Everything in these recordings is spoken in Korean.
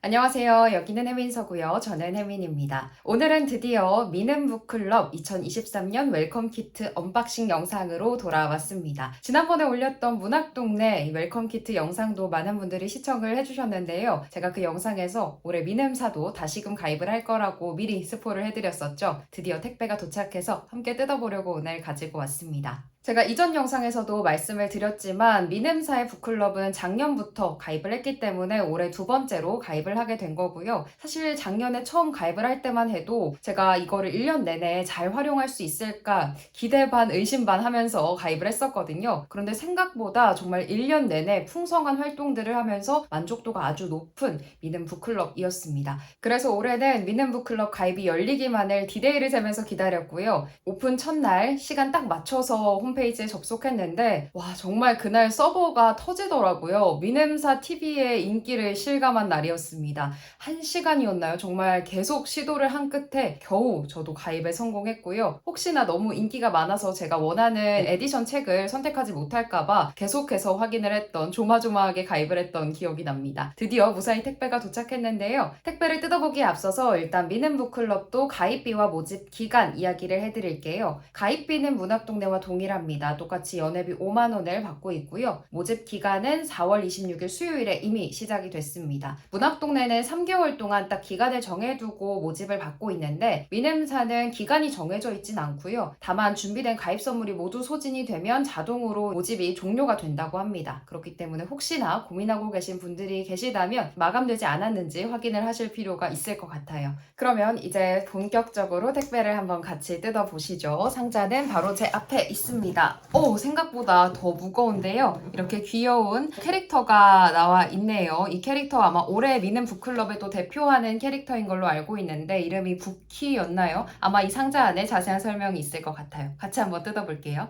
안녕하세요. 여기는 혜민서고요. 저는 혜민입니다. 오늘은 드디어 미는 북클럽 2023년 웰컴 키트 언박싱 영상으로 돌아왔습니다. 지난번에 올렸던 문학동네 웰컴 키트 영상도 많은 분들이 시청을 해주셨는데요. 제가 그 영상에서 올해 미냄사도 다시금 가입을 할 거라고 미리 스포를 해드렸었죠. 드디어 택배가 도착해서 함께 뜯어보려고 오늘 가지고 왔습니다. 제가 이전 영상에서도 말씀을 드렸지만 미냄사의 북클럽은 작년부터 가입을 했기 때문에 올해 두 번째로 가입을 하게 된 거고요. 사실 작년에 처음 가입을 할 때만 해도 제가 이거를 1년 내내 잘 활용할 수 있을까 기대 반 의심 반 하면서 가입을 했었거든요. 그런데 생각보다 정말 1년 내내 풍성한 활동들을 하면서 만족도가 아주 높은 미는 북클럽이었습니다. 그래서 올해는 미는 북클럽 가입이 열리기만을 디데이를 세면서 기다렸고요. 오픈 첫날 시간 딱 맞춰서 홈페이지 에 접속했는데 와 정말 그날 서버가 터지더라고요. 미냄사 TV의 인기를 실감한 날이었습니다. 한 시간이었나요? 정말 계속 시도를 한 끝에 겨우 저도 가입에 성공했고요. 혹시나 너무 인기가 많아서 제가 원하는 에디션 책을 선택하지 못할까봐 계속해서 확인을 했던 조마조마하게 가입을 했던 기억이 납니다. 드디어 무사히 택배가 도착했는데요. 택배를 뜯어보기에 앞서서 일단 미는북클럽도 가입비와 모집 기간 이야기를 해드릴게요. 가입비는 문학동네와 동일 합니다. 똑같이 연회비 5만 원을 받고 있고요. 모집 기간은 4월 26일 수요일에 이미 시작이 됐습니다. 문학동네는 3개월 동안 딱 기간을 정해두고 모집을 받고 있는데 미냄사는 기간이 정해져 있진 않고요. 다만 준비된 가입 선물이 모두 소진이 되면 자동으로 모집이 종료가 된다고 합니다. 그렇기 때문에 혹시나 고민하고 계신 분들이 계시다면 마감되지 않았는지 확인을 하실 필요가 있을 것 같아요. 그러면 이제 본격적으로 택배를 한번 같이 뜯어보시죠. 상자는 바로 제 앞에 있습니다. 오, 생각보다 더 무거운데요. 이렇게 귀여운 캐릭터가 나와 있네요. 이 캐릭터 아마 올해 미는 북클럽을 또 대표하는 캐릭터인 걸로 알고 있는데 이름이 부키였나요? 아마 이 상자 안에 자세한 설명이 있을 것 같아요. 같이 한번 뜯어볼게요.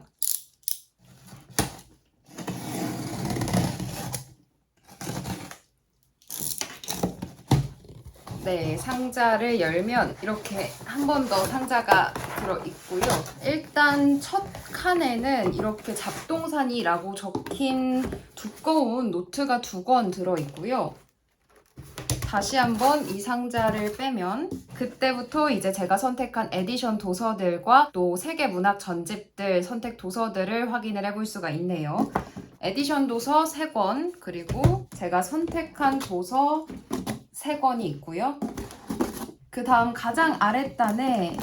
네, 상자를 열면 이렇게 한 번 더 상자가 들어 있고요. 일단 첫 칸에는 이렇게 잡동사니라고 적힌 두꺼운 노트가 두 권 들어 있고요. 다시 한번 이 상자를 빼면 그때부터 이제 제가 선택한 에디션 도서들과 또 세계 문학 전집들 선택 도서들을 확인을 해볼 수가 있네요. 에디션 도서 3권 그리고 제가 선택한 도서 3권이 있고요. 그 다음 가장 아랫단에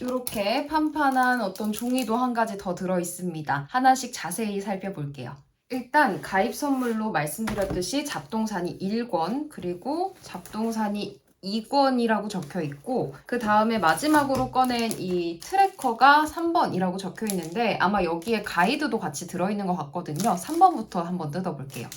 이렇게 판판한 어떤 종이도 한 가지 더 들어 있습니다. 하나씩 자세히 살펴볼게요. 일단 가입 선물로 말씀드렸듯이 잡동사니 1권 그리고 잡동사니 2권이라고 적혀 있고 그 다음에 마지막으로 꺼낸 이 트래커가 3번이라고 적혀 있는데 아마 여기에 가이드도 같이 들어있는 것 같거든요. 3번부터 한번 뜯어볼게요.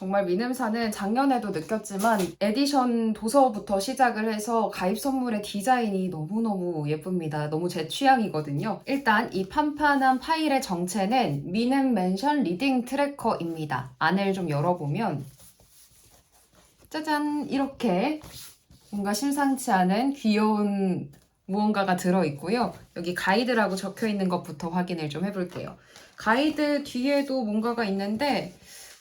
정말 미냄사는 작년에도 느꼈지만 에디션 도서부터 시작을 해서 가입 선물의 디자인이 너무너무 예쁩니다. 너무 제 취향이거든요. 일단 이 판판한 파일의 정체는 미냄 맨션 리딩 트래커입니다. 안을 좀 열어보면 짜잔 이렇게 뭔가 심상치 않은 귀여운 무언가가 들어있고요. 여기 가이드라고 적혀 있는 것부터 확인을 좀 해볼게요. 가이드 뒤에도 뭔가가 있는데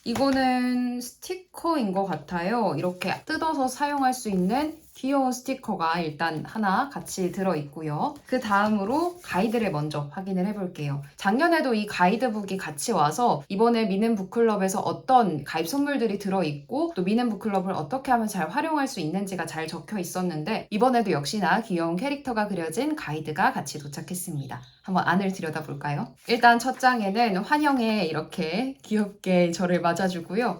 이거는 스티커인 것 같아요. 이렇게 뜯어서 사용할 수 있는 귀여운 스티커가 일단 하나 같이 들어있고요. 그 다음으로 가이드를 먼저 확인을 해볼게요. 작년에도 이 가이드북이 같이 와서 이번에 미는 북클럽에서 어떤 가입 선물들이 들어있고 또 미는 북클럽을 어떻게 하면 잘 활용할 수 있는지가 잘 적혀 있었는데 이번에도 역시나 귀여운 캐릭터가 그려진 가이드가 같이 도착했습니다. 한번 안을 들여다볼까요? 일단 첫 장에는 환영에 이렇게 귀엽게 저를 맞아주고요.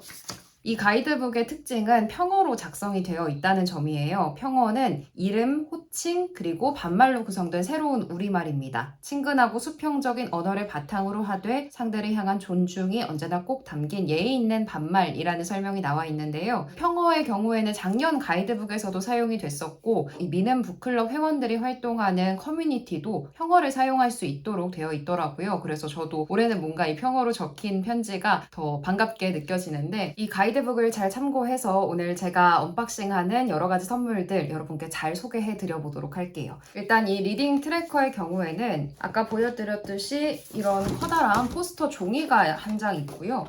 이 가이드북의 특징은 평어로 작성이 되어 있다는 점이에요. 평어는 이름, 호칭, 그리고 반말로 구성된 새로운 우리말입니다. 친근하고 수평적인 언어를 바탕으로 하되 상대를 향한 존중이 언제나 꼭 담긴 예의 있는 반말이라는 설명이 나와 있는데요. 평어의 경우에는 작년 가이드북에서도 사용이 됐었고 이 미는 북클럽 회원들이 활동하는 커뮤니티도 평어를 사용할 수 있도록 되어 있더라고요. 그래서 저도 올해는 뭔가 이 평어로 적힌 편지가 더 반갑게 느껴지는데 이 가이드 북을 잘 참고해서 오늘 제가 언박싱하는 여러 가지 선물들 여러분께 잘 소개해 드려 보도록 할게요. 일단 이 리딩 트래커의 경우에는 아까 보여드렸듯이 이런 커다란 포스터 종이가 한 장 있고요.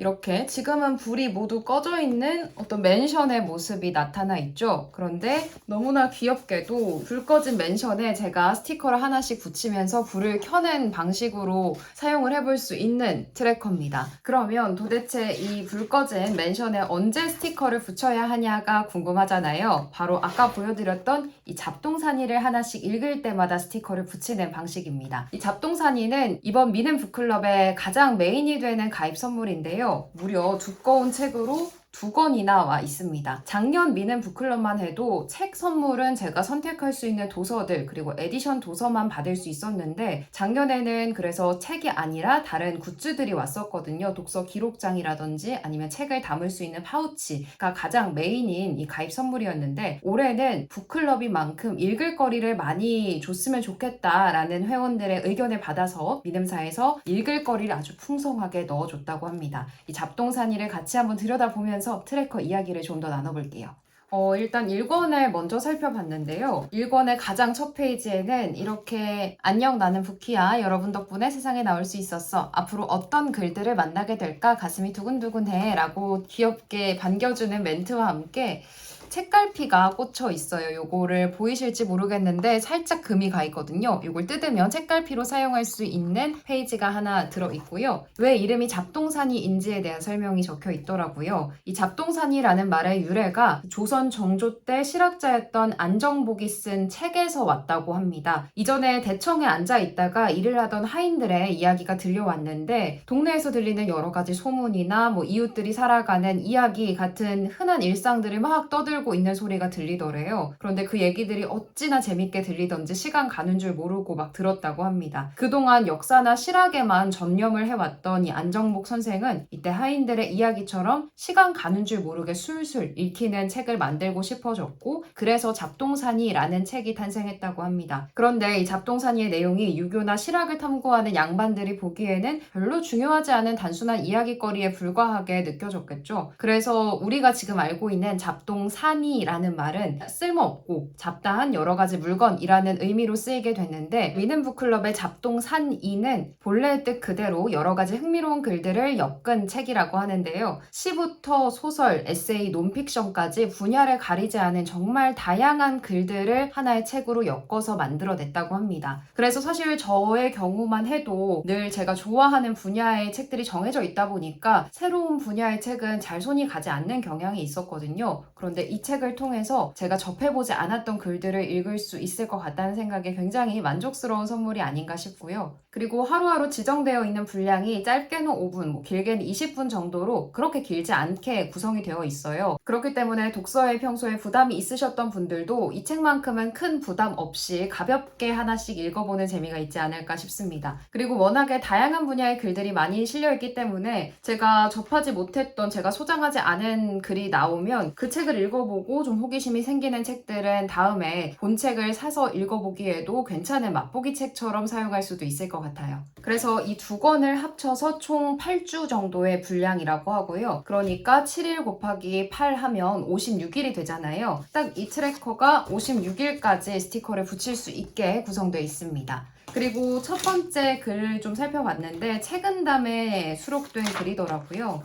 이렇게 지금은 불이 모두 꺼져 있는 어떤 맨션의 모습이 나타나 있죠. 그런데 너무나 귀엽게도 불 꺼진 맨션에 제가 스티커를 하나씩 붙이면서 불을 켜는 방식으로 사용을 해볼 수 있는 트래커입니다. 그러면 도대체 이 불 꺼진 맨션에 언제 스티커를 붙여야 하냐가 궁금하잖아요. 바로 아까 보여드렸던 이 잡동사니를 하나씩 읽을 때마다 스티커를 붙이는 방식입니다. 이 잡동사니는 이번 미는 북클럽의 가장 메인이 되는 가입 선물인데요. 무려 두꺼운 책으로 두 권이나 와 있습니다. 작년 미는 북클럽만 해도 책 선물은 제가 선택할 수 있는 도서들 그리고 에디션 도서만 받을 수 있었는데 작년에는 그래서 책이 아니라 다른 굿즈들이 왔었거든요. 독서 기록장이라든지 아니면 책을 담을 수 있는 파우치가 가장 메인인 이 가입 선물이었는데 올해는 북클럽인 만큼 읽을 거리를 많이 줬으면 좋겠다라는 회원들의 의견을 받아서 미름사에서 읽을 거리를 아주 풍성하게 넣어줬다고 합니다. 이 잡동사니를 같이 한번 들여다보면서 트래커 이야기를 좀 더 나눠볼게요. 어, 일단 1권을 먼저 살펴봤는데요. 1권의 가장 첫 페이지에는 이렇게 안녕 나는 부키야. 여러분 덕분에 세상에 나올 수 있었어. 앞으로 어떤 글들을 만나게 될까 가슴이 두근두근해. 라고 귀엽게 반겨주는 멘트와 함께 책갈피가 꽂혀 있어요. 요거를 보이실지 모르겠는데 살짝 금이 가 있거든요. 요걸 뜯으면 책갈피로 사용할 수 있는 페이지가 하나 들어 있고요. 왜 이름이 잡동사니인지에 대한 설명이 적혀 있더라고요. 이 잡동사니라는 말의 유래가 조선 정조 때 실학자였던 안정복이 쓴 책에서 왔다고 합니다. 이전에 대청에 앉아 있다가 일을 하던 하인들의 이야기가 들려왔는데 동네에서 들리는 여러 가지 소문이나 뭐 이웃들이 살아가는 이야기 같은 흔한 일상들을 막 떠들 고 있는 소리가 들리더래요. 그런데 그 얘기들이 어찌나 재밌게 들리던지 시간 가는 줄 모르고 막 들었다고 합니다. 그동안 역사나 실학에만 전념을 해왔던 이 안정복 선생은 이때 하인들의 이야기처럼 시간 가는 줄 모르게 술술 읽히는 책을 만들고 싶어졌고 그래서 잡동사니라는 책이 탄생했다고 합니다. 그런데 이 잡동사니의 내용이 유교나 실학을 탐구하는 양반들이 보기에는 별로 중요하지 않은 단순한 이야기거리에 불과하게 느껴졌겠죠. 그래서 우리가 지금 알고 있는 잡동사 니라는 말은 쓸모없고 잡다한 여러 가지 물건이라는 의미로 쓰이게 됐는데 미는북클럽의 잡동 산이는 본래의 뜻 그대로 여러 가지 흥미로운 글들을 엮은 책이라고 하는데요. 시부터 소설, 에세이, 논픽션까지 분야를 가리지 않은 정말 다양한 글들을 하나의 책으로 엮어서 만들어냈다고 합니다. 그래서 사실 저의 경우만 해도 늘 제가 좋아하는 분야의 책들이 정해져 있다 보니까 새로운 분야의 책은 잘 손이 가지 않는 경향이 있었거든요. 그런데 이 책을 통해서 제가 접해보지 않았던 글들을 읽을 수 있을 것 같다는 생각에 굉장히 만족스러운 선물이 아닌가 싶고요. 그리고 하루하루 지정되어 있는 분량이 짧게는 5분, 뭐 길게는 20분 정도로 그렇게 길지 않게 구성이 되어 있어요. 그렇기 때문에 독서에 평소에 부담이 있으셨던 분들도 이 책만큼은 큰 부담 없이 가볍게 하나씩 읽어보는 재미가 있지 않을까 싶습니다. 그리고 워낙에 다양한 분야의 글들이 많이 실려있기 때문에 제가 접하지 못했던, 제가 소장하지 않은 글이 나오면 그 책을 읽어 보고 좀 호기심이 생기는 책들은 다음에 본책을 사서 읽어보기에도 괜찮은 맛보기 책처럼 사용할 수도 있을 것 같아요. 그래서 이 두 권을 합쳐서 총 8주 정도의 분량이라고 하고요. 그러니까 7일 곱하기 8 하면 56일이 되잖아요. 딱 이 트래커가 56일까지 스티커를 붙일 수 있게 구성되어 있습니다. 그리고 첫 번째 글을 좀 살펴봤는데 책은담에 수록된 글이더라고요.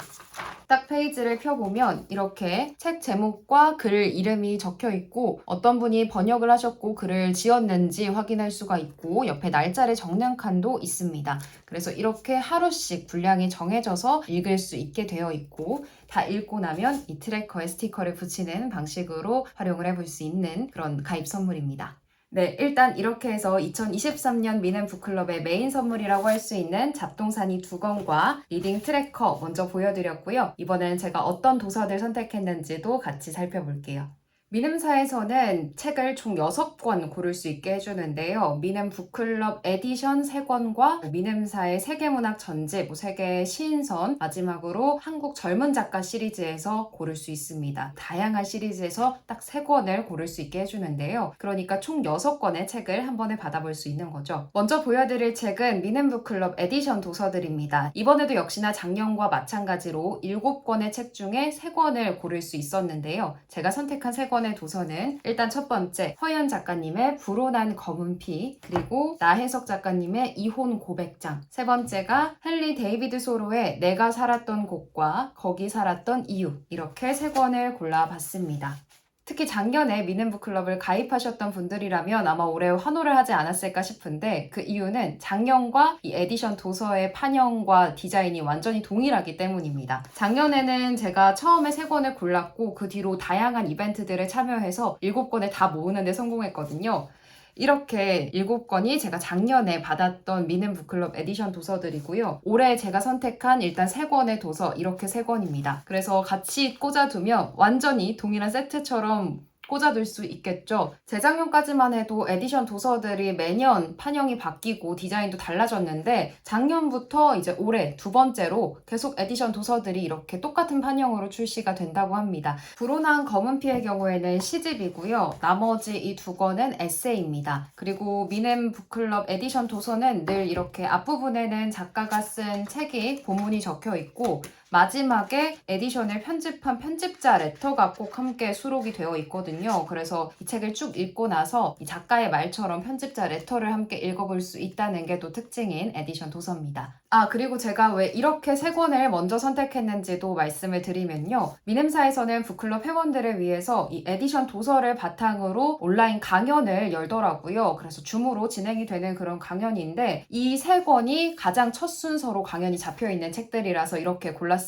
딱 페이지를 펴보면 이렇게 책 제목과 글 이름이 적혀 있고 어떤 분이 번역을 하셨고 글을 지었는지 확인할 수가 있고 옆에 날짜를 적는 칸도 있습니다. 그래서 이렇게 하루씩 분량이 정해져서 읽을 수 있게 되어 있고 다 읽고 나면 이 트래커에 스티커를 붙이는 방식으로 활용을 해볼 수 있는 그런 가입 선물입니다. 네, 일단 이렇게 해서 2023년 미는 북클럽의 메인 선물이라고 할 수 있는 잡동사니 두 권과 리딩 트래커 먼저 보여드렸고요. 이번엔 제가 어떤 도서들 선택했는지도 같이 살펴볼게요. 미ንም사에서는 책을 총 6권 고를 수 있게 해주는데요. 미넴 북클럽 에디션 3권과 미넴사의 세계문학 전집, 뭐 세계 시인선, 마지막으로 한국 젊은 작가 시리즈에서 고를 수 있습니다. 다양한 시리즈에서 딱 3권을 고를 수 있게 해주는데요. 그러니까 총 6권의 책을 한 번에 받아볼 수 있는 거죠. 먼저 보여드릴 책은 미넴 북클럽 에디션 도서들입니다. 이번에도 역시나 작년과 마찬가지로 7권의 책 중에 3권을 고를 수 있었는데요. 제가 선택한 3권 은 권의 도서는 일단 첫 번째 허연 작가님의 불온한 검은 피 그리고 나혜석 작가님의 이혼 고백장 세 번째가 헨리 데이비드 소로의 내가 살았던 곳과 거기 살았던 이유 이렇게 세 권을 골라봤습니다. 특히 작년에 미넨북클럽을 가입하셨던 분들이라면 아마 올해 환호를 하지 않았을까 싶은데 그 이유는 작년과 이 에디션 도서의 판형과 디자인이 완전히 동일하기 때문입니다. 작년에는 제가 처음에 세 권을 골랐고 그 뒤로 다양한 이벤트들에 참여해서 일곱 권을 다 모으는데 성공했거든요. 이렇게 일곱 권이 제가 작년에 받았던 미는 북클럽 에디션 도서들이고요. 올해 제가 선택한 일단 세 권의 도서 이렇게 세 권입니다. 그래서 같이 꽂아두면 완전히 동일한 세트처럼 꽂아둘 수 있겠죠. 재작년까지만 해도 에디션 도서들이 매년 판형이 바뀌고 디자인도 달라졌는데 작년부터 이제 올해 두 번째로 계속 에디션 도서들이 이렇게 똑같은 판형으로 출시가 된다고 합니다. 불온한 검은 피의 경우에는 시집이고요. 나머지 이 두 권은 에세이입니다. 그리고 미넴 북클럽 에디션 도서는 늘 이렇게 앞부분에는 작가가 쓴 책이 본문이 적혀 있고 마지막에 에디션을 편집한 편집자 레터가 꼭 함께 수록이 되어 있거든요. 그래서 이 책을 쭉 읽고 나서 이 작가의 말처럼 편집자 레터를 함께 읽어볼 수 있다는 게 또 특징인 에디션 도서입니다. 아, 그리고 제가 왜 이렇게 세 권을 먼저 선택했는지도 말씀을 드리면요. 미넴사에서는 북클럽 회원들을 위해서 이 에디션 도서를 바탕으로 온라인 강연을 열더라고요. 그래서 줌으로 진행이 되는 그런 강연인데 이 세 권이 가장 첫 순서로 강연이 잡혀 있는 책들이라서 이렇게 골랐습니다.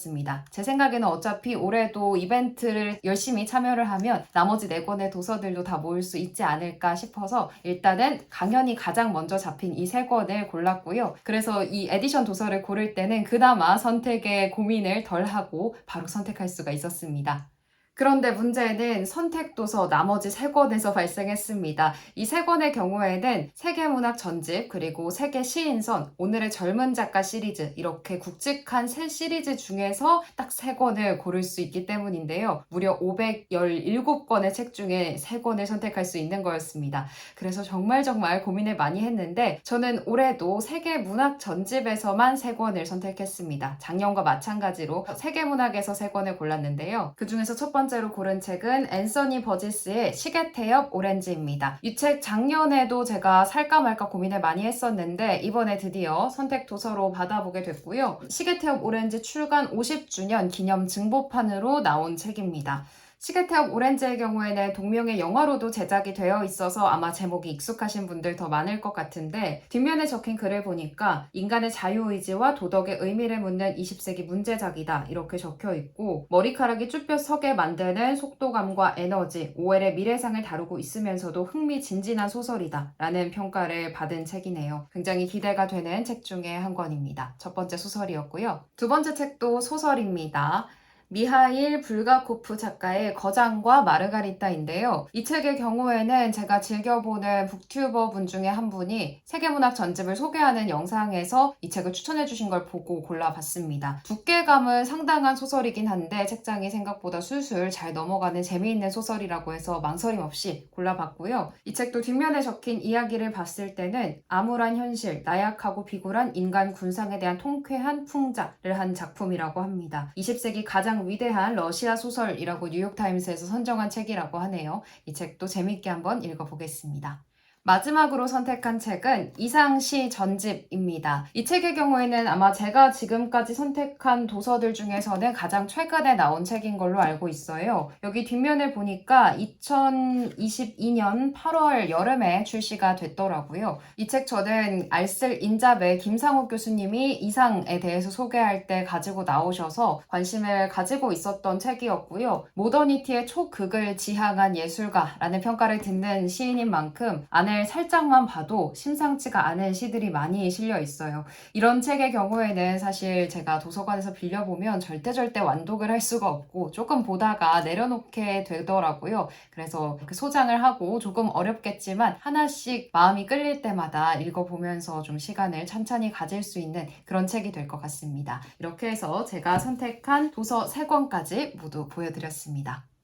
제 생각에는 어차피 올해도 이벤트를 열심히 참여를 하면 나머지 네 권의 도서들도 다 모을 수 있지 않을까 싶어서 일단은 강연이 가장 먼저 잡힌 이 세 권을 골랐고요. 그래서 이 에디션 도서를 고를 때는 그나마 선택에 고민을 덜 하고 바로 선택할 수가 있었습니다. 그런데 문제는 선택도서 나머지 세 권에서 발생했습니다. 이 세 권의 경우에는 세계문학 전집 그리고 세계 시인선 오늘의 젊은 작가 시리즈 이렇게 굵직한 세 시리즈 중에서 딱 세 권을 고를 수 있기 때문인데요. 무려 517권의 책 중에 세 권을 선택할 수 있는 거였습니다. 그래서 정말 정말 고민을 많이 했는데 저는 올해도 세계문학 전집에서만 세 권을 선택했습니다. 작년과 마찬가지로 세계문학에서 세 권을 골랐는데요. 그 중에서 첫 번째 로 고른 책은 앤서니 버지스의 시계 태엽 오렌지입니다. 이 책 작년에도 제가 살까 말까 고민을 많이 했었는데 이번에 드디어 선택 도서로 받아보게 됐고요. 시계 태엽 오렌지 출간 50주년 기념 증보판으로 나온 책입니다. 시계태엽 오렌지의 경우에는 동명의 영화로도 제작이 되어 있어서 아마 제목이 익숙하신 분들 더 많을 것 같은데 뒷면에 적힌 글을 보니까 인간의 자유의지와 도덕의 의미를 묻는 20세기 문제작이다 이렇게 적혀 있고 머리카락이 쭈뼛 서게 만드는 속도감과 에너지, 오웰의 미래상을 다루고 있으면서도 흥미진진한 소설이다 라는 평가를 받은 책이네요. 굉장히 기대가 되는 책 중에 한 권입니다. 첫 번째 소설이었고요. 두 번째 책도 소설입니다. 미하일 불가코프 작가의 거장과 마르가리따인데요. 이 책의 경우에는 제가 즐겨보는 북튜버 분 중에 한 분이 세계문학 전집을 소개하는 영상에서 이 책을 추천해 주신 걸 보고 골라봤습니다. 두께감은 상당한 소설이긴 한데 책장이 생각보다 술술 잘 넘어가는 재미있는 소설이라고 해서 망설임 없이 골라봤고요. 이 책도 뒷면에 적힌 이야기를 봤을 때는 암울한 현실, 나약하고 비굴한 인간 군상에 대한 통쾌한 풍자를 한 작품이라고 합니다. 20세기 가장 위대한 러시아 소설이라고 뉴욕타임스에서 선정한 책이라고 하네요. 이 책도 재밌게 한번 읽어보겠습니다. 마지막으로 선택한 책은 이상시 전집입니다. 이 책의 경우에는 아마 제가 지금까지 선택한 도서들 중에서는 가장 최근에 나온 책인 걸로 알고 있어요. 여기 뒷면을 보니까 2022년 8월 여름에 출시가 됐더라고요. 이 책 저는 알쓸 인잡의 김상욱 교수님이 이상에 대해서 소개할 때 가지고 나오셔서 관심을 가지고 있었던 책이었고요. 모더니티의 초극을 지향한 예술가라는 평가를 듣는 시인인 만큼 안을 살짝만 봐도 심상치가 않은 시들이 많이 실려 있어요. 이런 책의 경우에는 사실 제가 도서관에서 빌려보면 절대 절대 완독을 할 수가 없고 조금 보다가 내려놓게 되더라고요. 그래서 소장을 하고 조금 어렵겠지만 하나씩 마음이 끌릴 때마다 읽어보면서 좀 시간을 찬찬히 가질 수 있는 그런 책이 될 것 같습니다. 이렇게 해서 제가 선택한 도서 3권까지 모두 보여드렸습니다.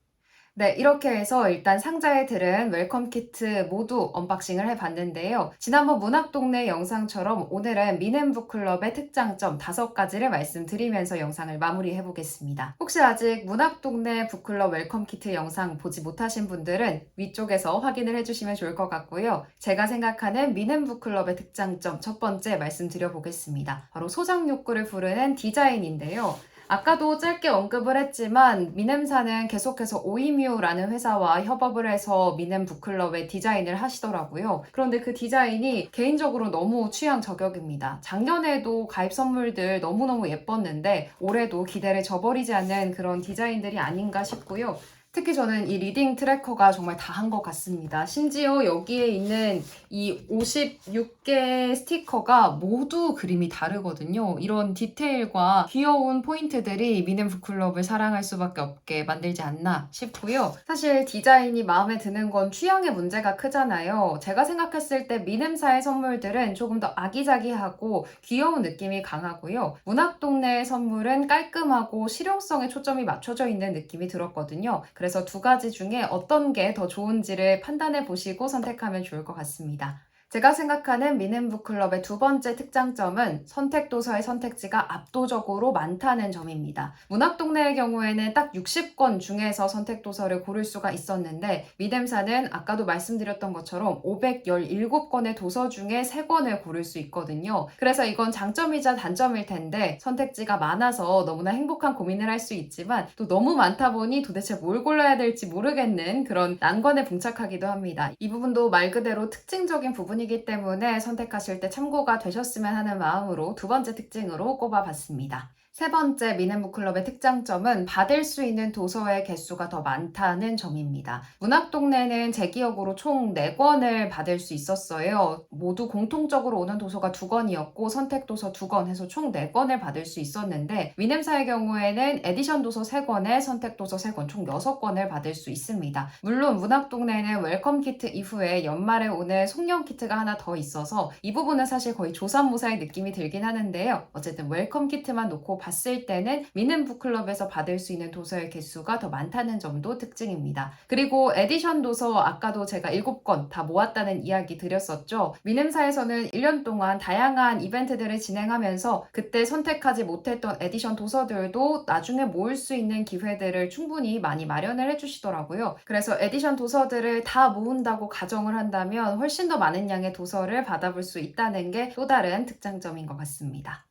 네, 이렇게 해서 일단 상자에 들은 웰컴 키트 모두 언박싱을 해봤는데요. 지난번 문학동네 영상처럼 오늘은 미넨북클럽의 특장점 5가지를 말씀드리면서 영상을 마무리해보겠습니다. 혹시 아직 문학동네 북클럽 웰컴 키트 영상 보지 못하신 분들은 위쪽에서 확인을 해주시면 좋을 것 같고요. 제가 생각하는 미넨북클럽의 특장점 첫 번째 말씀드려보겠습니다. 바로 소장 욕구를 부르는 디자인인데요. 아까도 짧게 언급을 했지만 미넴사는 계속해서 오이뮤라는 회사와 협업을 해서 미넴 북클럽의 디자인을 하시더라고요. 그런데 그 디자인이 개인적으로 너무 취향 저격입니다. 작년에도 가입 선물들 너무너무 예뻤는데 올해도 기대를 저버리지 않는 그런 디자인들이 아닌가 싶고요. 특히 저는 이 리딩 트래커가 정말 다 한 것 같습니다. 심지어 여기에 있는 이 56개 스티커가 모두 그림이 다르거든요. 이런 디테일과 귀여운 포인트들이 미넨북클럽을 사랑할 수밖에 없게 만들지 않나 싶고요. 사실 디자인이 마음에 드는 건 취향의 문제가 크잖아요. 제가 생각했을 때 미넴사의 선물들은 조금 더 아기자기하고 귀여운 느낌이 강하고요. 문학동네의 선물은 깔끔하고 실용성에 초점이 맞춰져 있는 느낌이 들었거든요. 그래서 두 가지 중에 어떤 게 더 좋은지를 판단해 보시고 선택하면 좋을 것 같습니다. 제가 생각하는 미넨북클럽의 두 번째 특장점은 선택도서의 선택지가 압도적으로 많다는 점입니다. 문학동네의 경우에는 딱 60권 중에서 선택도서를 고를 수가 있었는데 미뎀사는 아까도 말씀드렸던 것처럼 517권의 도서 중에 3권을 고를 수 있거든요. 그래서 이건 장점이자 단점일 텐데 선택지가 많아서 너무나 행복한 고민을 할 수 있지만 또 너무 많다 보니 도대체 뭘 골라야 될지 모르겠는 그런 난관에 봉착하기도 합니다. 이 부분도 말 그대로 특징적인 부분이 부분이기 때문에 선택하실 때 참고가 되셨으면 하는 마음으로 두 번째 특징으로 꼽아봤습니다. 세 번째 미넨북클럽의 특장점은 받을 수 있는 도서의 개수가 더 많다는 점입니다. 문학동네는 제 기억으로 총 4권을 받을 수 있었어요. 모두 공통적으로 오는 도서가 2권이었고 선택도서 2권 해서 총 4권을 받을 수 있었는데 미넴사의 경우에는 에디션 도서 3권에 선택도서 3권 총 6권을 받을 수 있습니다. 물론 문학동네는 웰컴 키트 이후에 연말에 오는 송년 키트가 하나 더 있어서 이 부분은 사실 거의 조산모사의 느낌이 들긴 하는데요. 어쨌든 웰컴 키트만 놓고 봤을 때는 미는 북클럽에서 받을 수 있는 도서의 개수가 더 많다는 점도 특징입니다. 그리고 에디션 도서 아까도 제가 7권 다 모았다는 이야기 드렸었죠. 미넴사에서는 1년 동안 다양한 이벤트들을 진행하면서 그때 선택하지 못했던 에디션 도서들도 나중에 모을 수 있는 기회들을 충분히 많이 마련을 해주시더라고요. 그래서 에디션 도서들을 다 모은다고 가정을 한다면 훨씬 더 많은 양의 도서를 받아볼 수 있다는 게 또 다른 특장점인 것 같습니다.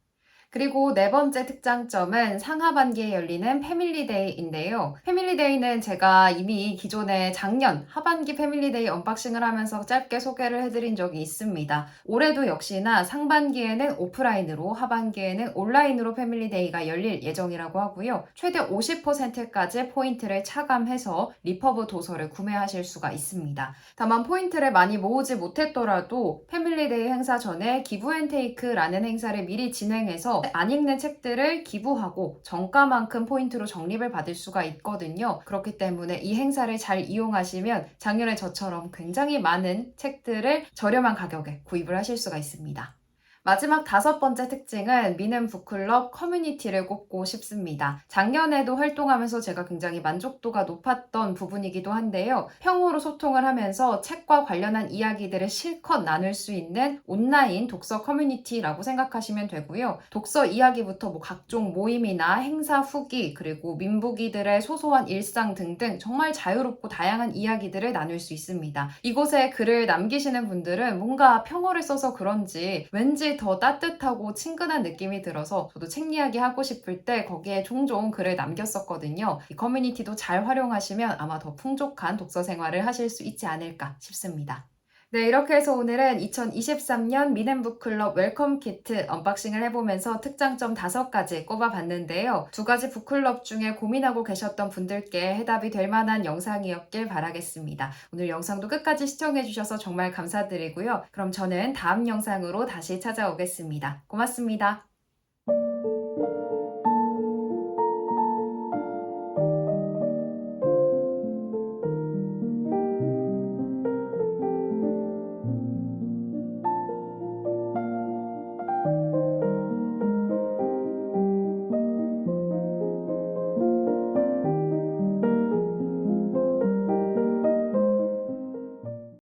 그리고 네 번째 특장점은 상하반기에 열리는 패밀리데이인데요. 패밀리데이는 제가 이미 기존에 작년 하반기 패밀리데이 언박싱을 하면서 짧게 소개를 해드린 적이 있습니다. 올해도 역시나 상반기에는 오프라인으로 하반기에는 온라인으로 패밀리데이가 열릴 예정이라고 하고요. 최대 50%까지 포인트를 차감해서 리퍼브 도서를 구매하실 수가 있습니다. 다만 포인트를 많이 모으지 못했더라도 패밀리데이 행사 전에 기브앤테이크라는 행사를 미리 진행해서 안 읽는 책들을 기부하고 정가만큼 포인트로 적립을 받을 수가 있거든요. 그렇기 때문에 이 행사를 잘 이용하시면 작년에 저처럼 굉장히 많은 책들을 저렴한 가격에 구입을 하실 수가 있습니다. 마지막 다섯 번째 특징은 미는 북클럽 커뮤니티를 꼽고 싶습니다. 작년에도 활동하면서 제가 굉장히 만족도가 높았던 부분이기도 한데요. 평으로 소통을 하면서 책과 관련한 이야기들을 실컷 나눌 수 있는 온라인 독서 커뮤니티라고 생각하시면 되고요. 독서 이야기부터 뭐 각종 모임이나 행사 후기 그리고 민부기들의 소소한 일상 등등 정말 자유롭고 다양한 이야기들을 나눌 수 있습니다. 이곳에 글을 남기시는 분들은 뭔가 평어를 써서 그런지 더 따뜻하고 친근한 느낌이 들어서 저도 책 이야기 하고 싶을 때 거기에 종종 글을 남겼었거든요. 이 커뮤니티도 잘 활용하시면 아마 더 풍족한 독서 생활을 하실 수 있지 않을까 싶습니다. 네, 이렇게 해서 오늘은 2023년 미넨북클럽 웰컴 키트 언박싱을 해보면서 특장점 5가지 꼽아봤는데요. 두 가지 북클럽 중에 고민하고 계셨던 분들께 해답이 될 만한 영상이었길 바라겠습니다. 오늘 영상도 끝까지 시청해주셔서 정말 감사드리고요. 그럼 저는 다음 영상으로 다시 찾아오겠습니다. 고맙습니다.